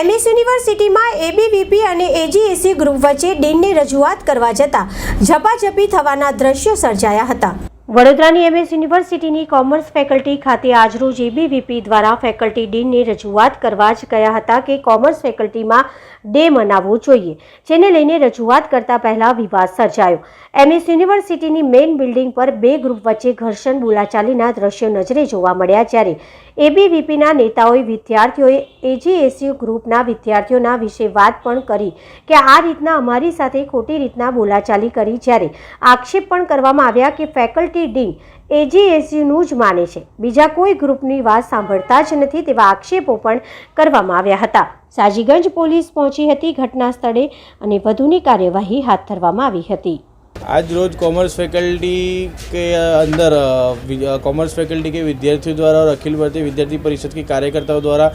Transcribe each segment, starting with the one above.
MS યુનિવર્સિટીમાં ABVP અને એજીએસી group વચ્ચે ડીનની રજૂઆત કરવા જતાં ઝપાઝપી થવાના દ્રશ્યો સર્જાયા હતા. વડોદરાની એમએસ યુનિવર્સિટીની કોમર્સ ફેકલ્ટી ખાતે આજરોજ એબીવીપી દ્વારા ફેકલ્ટી ડીનને રજૂઆત કરવા જ ગયા હતા કે કોમર્સ ફેકલ્ટીમાં ડે મનાવવો જોઈએ, જેને લઈને રજૂઆત કરતા પહેલા વિવાદ સર્જાયો. એમએસ યુનિવર્સિટીની મેઇન બિલ્ડિંગ પર બે ગ્રુપ વચ્ચે ઘર્ષણ બોલાચાલીના દ્રશ્યો નજરે જોવા મળ્યા જ્યારે એબીવીપીના નેતાઓએ વિદ્યાર્થીઓએ એજીએસયુ ગ્રુપના વિદ્યાર્થીઓના વિશે વાત પણ કરી કે આ રીતના અમારી સાથે ખોટી રીતના બોલાચાલી કરી જ્યારે આક્ષેપ પણ કરવામાં આવ્યા કે ફેકલ્ટી ડીન એજીએસયુનું જ માને છે. બીજા કોઈ ગ્રુપની વાત સાંભળતા જ નથી તેવા આક્ષેપો પણ કરવામાં આવ્યા હતા. સાજીગંજ પોલીસ પહોંચી હતી ઘટના સ્થળે અને વધુની કાર્યવાહી હાથ ધરવામાં આવી હતી. आज रोज कॉमर्स फैकल्टी के अंदर कॉमर्स फैकल्टी के विद्यार्थियों द्वारा और अखिल भारतीय विद्यार्थी परिषद के कार्यकर्ताओं द्वारा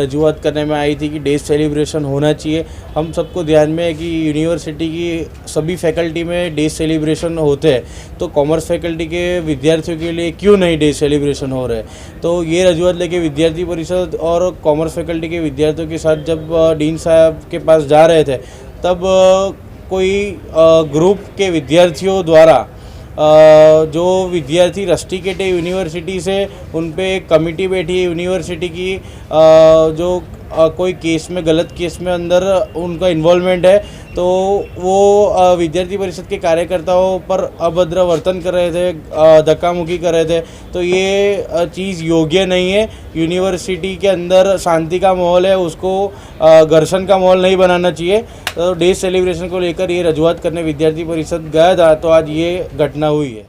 रजूआत करने में आई थी कि डे सेलिब्रेशन होना चाहिए। हम सबको ध्यान में है कि यूनिवर्सिटी की सभी फैकल्टी में डे सेलिब्रेशन होते हैं। तो कॉमर्स फैकल्टी के विद्यार्थियों के लिए क्यों नहीं डे सेलिब्रेशन हो रहे? तो ये रजूआत लेके विद्यार्थी परिषद और कॉमर्स फैकल्टी के विद्यार्थियों के साथ जब डीन साहब के पास जा रहे थे, तब कोई ग्रुप के विद्यार्थियों द्वारा जो विद्यार्थी रस्टिकेट यूनिवर्सिटी से, उन पे कमेटी बैठी यूनिवर्सिटी की जो कोई केस में, गलत केस में अंदर उनका इन्वॉल्वमेंट है तो वो विद्यार्थी परिषद के कार्यकर्ताओं पर अभद्र वर्तन कर रहे थे धक्का मुक्की कर रहे थे। तो ये चीज़ योग्य नहीं है। यूनिवर्सिटी के अंदर शांति का माहौल है, उसको घर्षण का माहौल नहीं बनाना चाहिए। तो डे सेलिब्रेशन को लेकर ये रजूआत करने विद्यार्थी परिषद गया था तो आज ये घटना हुई है।